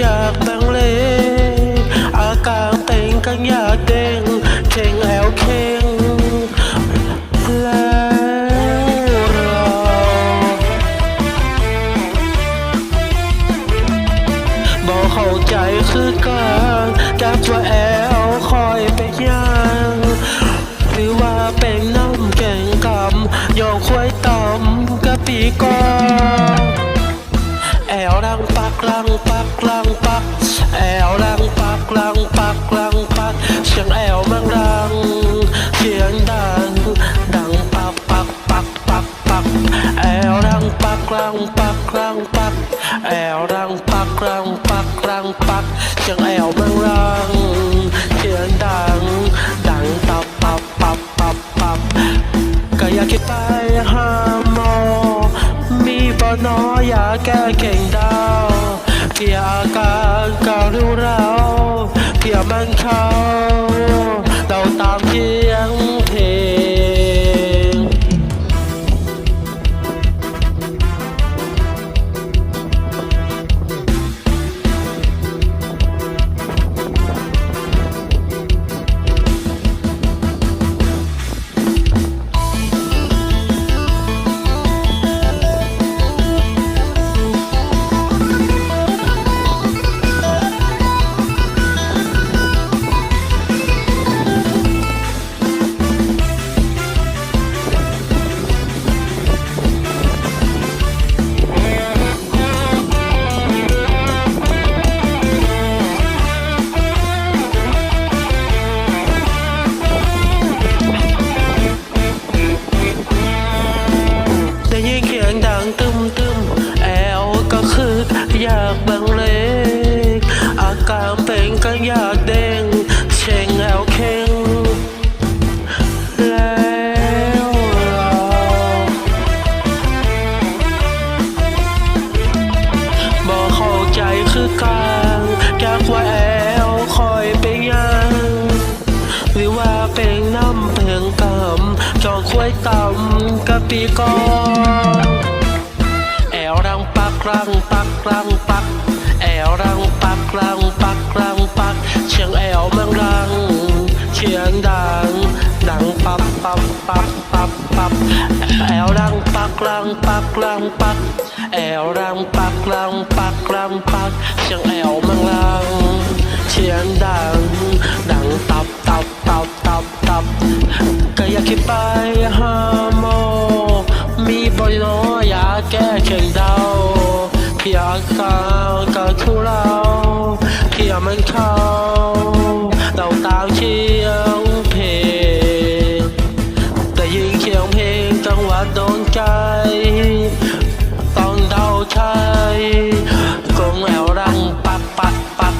อยากแบังเล อาการเป็นกันอยากเด้งเข่งแอวเข่งแล้วเราบอกเข้าใจคือการจับว่าแอลคอยไปย่าง ลังปักแอลรังปักลังปักลังปักเสียงแอลมังรังเสียงดังดังปักปักปักปักปักแอลรังปักลังปักลังปักแอลรังปักรังปักรังปักเสียงแอลมังรังเสียงดังดังตับปับปับปับปับก็อยากคิดไปหาหมอมีปอนออยากแก้เก่งดาว เกียอาการ อยต่ำกะปีกอแอวรังปักรังปักรังปัก แอวรังปักรังปักรังปัก เชียงแอวเมืองรังเชียงดังดังปับปับปับปับปับแอวรังปักรังปักรังปัก แอวรังปักรังปักรังปัก เชียงแอวเมืองรัง คิดไปหาหมมีบริโนอยากแก้เข่งเดาเพียงกากับทุเราเพียงมันเข้าเราตามเชียงเพลงแต่ยิงเคียงเพลงจังหวะโดนใจต้องเดาใช้กงแอวรังปักปักปัก